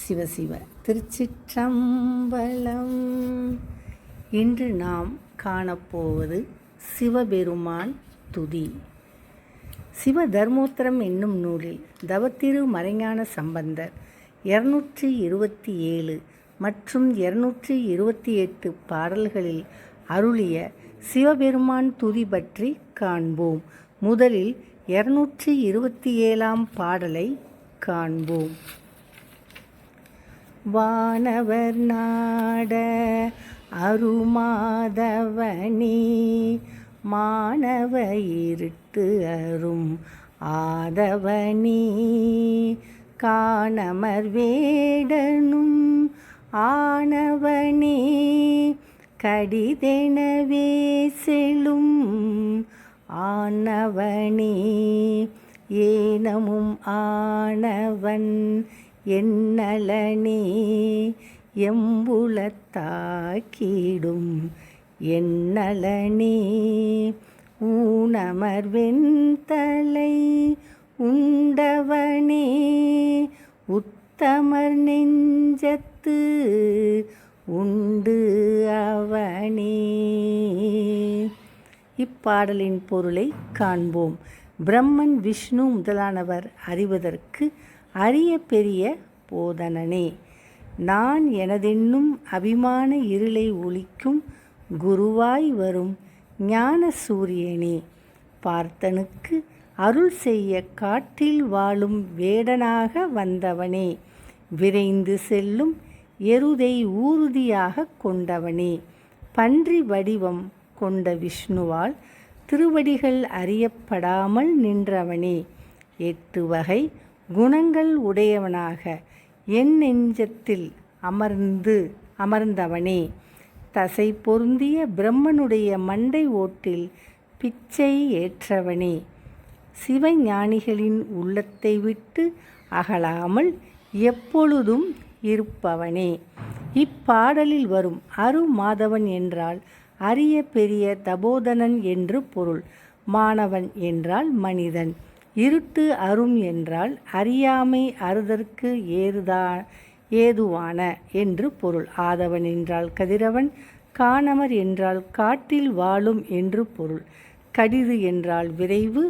சிவசிவ. திருச்சிற்றம்பலம். இன்று நாம் காணப்போவது சிவபெருமான் துதி. சிவ தர்மோத்தரம் என்னும் நூலில் தவத்திரு மறைஞான சம்பந்தர் இருநூற்றி இருபத்தி ஏழு மற்றும் இருநூற்றி இருபத்தி எட்டு பாடல்களில் அருளிய சிவபெருமான் துதி பற்றி காண்போம். முதலில் இருநூற்றி இருபத்தி ஏழாம் பாடலை காண்போம். வானவர் நாட அருமாதவனி மாணவ இருட்டு அரும் ஆதவனி காணமர் வேடனும் ஆனவனே கடிதெனவே செல்லும் ஆனவனே ஏனமும் ஆனவன் என்னலனே எம்புலத்தாக்கிடும் என்னலனே. ஊனமர்வெண்தலை உண்டவனே உத்தமர் நெஞ்சத்து உண்டு அவனே. இப்பாடலின் பொருளை காண்போம். பிரம்மன் விஷ்ணு முதலானவர் அறிவதற்கு அரிய பெரிய போதனனே. நான் எனதென்னும் அபிமான இருளை ஒழிக்கும் குருவாய் வரும் ஞான சூரியனே. பார்த்தனுக்கு அருள் செய்ய காட்டில் வாழும் வேடனாக வந்தவனே. விரைந்து செல்லும் எருதை ஊர்தியாக கொண்டவனே. பன்றி வடிவம் கொண்ட விஷ்ணுவால் திருவடிகள் அறியப்படாமல் நின்றவனே. எட்டு வகை குணங்கள் உடையவனாக என் நெஞ்சத்தில் அமர்ந்து அமர்ந்தவனே. தசை பொருந்திய பிரம்மனுடைய மண்டை ஓட்டில் பிச்சை ஏற்றவனே. சிவஞானிகளின் உள்ளத்தை விட்டு அகலாமல் எப்பொழுதும் இருப்பவனே. இப்பாடலில் வரும் அரு மாதவன் என்றால் அரிய பெரிய தபோதனன் என்று பொருள் மாணவன் என்றால் மனிதன். இருட்டு அரும் என்றால் அறியாமை அறுதற்கு ஏறுதா ஏதுவான என்று பொருள். ஆதவன் என்றால் கதிரவன் காணமர் என்றால் காட்டில் வாழும் என்று பொருள். கடிது என்றால் விரைவு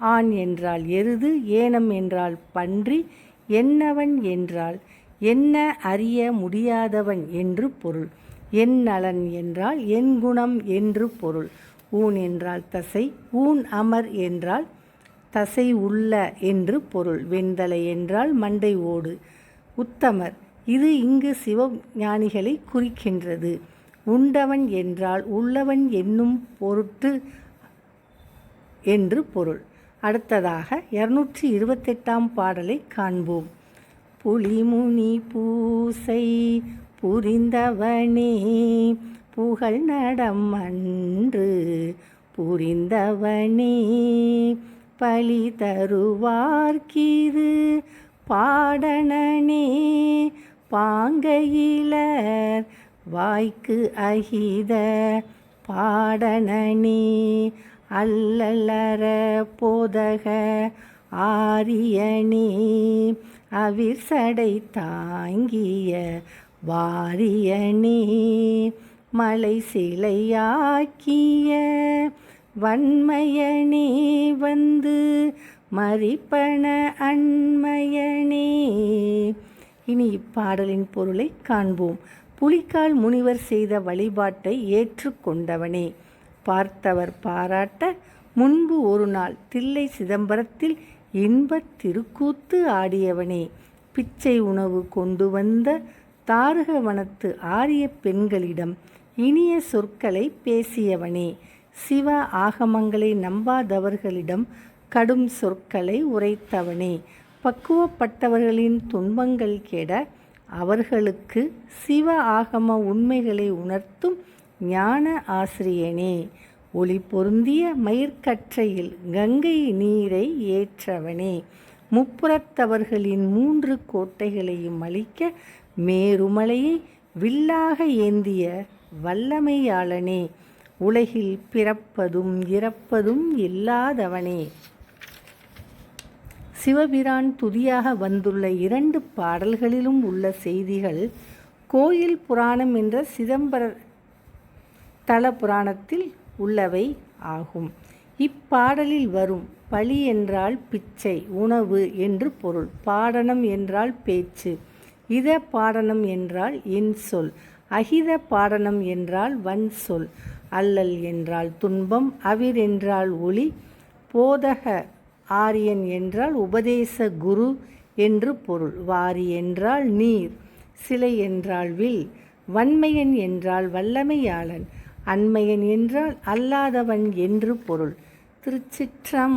ஆண் என்றால் எருது ஏனம் என்றால் பன்றி என்னவன் என்றால் என்ன அறிய முடியாதவன் என்று பொருள். என் நலன் என்றால் என் குணம் என்று பொருள். ஊன் என்றால் தசை ஊன் அமர் என்றால் தசை உள்ள என்று பொருள். வெண்தலை என்றால் மண்டை ஓடு. உத்தமர் இது இங்கு சிவஞானிகளை குறிக்கின்றது. உண்டவன் என்றால் உள்ளவன் என்னும் பொருட்டு என்று பொருள். அடுத்ததாக இருநூற்றி இருபத்தெட்டாம் பாடலை காண்போம். புலிமுனி பூசை புரிந்தவனே புகழ் நடம் அன்று புரிந்தவனே. பழி தருவார்க்கிது. பாடனே பாங்கையிலர் வாய்க்கு அகித பாடனே அல்லலர போதக ஆரியனே அவிர் சடை தாங்கிய வாரியனே மலை சிலையாக்கிய வன்மையனே வந்து மறிப்பன அண்மையனே. இனி இப்பாடலின் பொருளை காண்போம். புலிக்கால் முனிவர் செய்த வழிபாட்டை ஏற்றுக்கொண்டவனே. பார்த்தவர் பாராட்ட முன்பு ஒரு நாள் தில்லை சிதம்பரத்தில் இன்பத் திருக்கூத்து ஆடியவனே. பிச்சை உணவு கொண்டு வந்த தாரகவனத்து ஆரிய பெண்களிடம் இனிய சொற்களை பேசியவனே. சிவ ஆகமங்களை நம்பாதவர்களிடம் கடும் சொற்களை உரைத்தவனே. பக்குவப்பட்டவர்களின் துன்பங்கள் கெட அவர்களுக்கு சிவ ஆகம உண்மைகளை உணர்த்தும் ஞான ஆசிரியனே. ஒளி பொருந்திய மயிர்கற்றையில் கங்கை நீரை ஏற்றவனே. முப்புறத்தவர்களின் மூன்று கோட்டைகளையும் அழிக்க மேருமலையை வில்லாக ஏந்திய வல்லமையாளனே. உலகில் பிறப்பதும் இறப்பதும் இல்லாதவனே. சிவபிரான் துதியாக வந்துள்ள இரண்டு பாடல்களிலும் உள்ள செய்திகள் கோயில் புராணம் என்ற சிதம்பர தல புராணத்தில் உள்ளவை ஆகும். இப்பாடலில் வரும் பழி என்றால் பிச்சை உணவு என்று பொருள் பாடனம் என்றால் பேச்சு இத பாடனம் என்றால் இன்சொல் அகித பாடனம் என்றால் வன் சொல் அல்லல் என்றால் துன்பம் அவிர் என்றால் ஒளி போதக ஆரியன் என்றால் உபதேச குரு என்று பொருள். வாரி என்றால் நீர் சிலை என்றால் வில் வன்மையன் என்றால் வல்லமையாளன் அண்மையன் என்றால் அல்லாதவன் என்று பொருள். திருச்சிற்றம்பலம்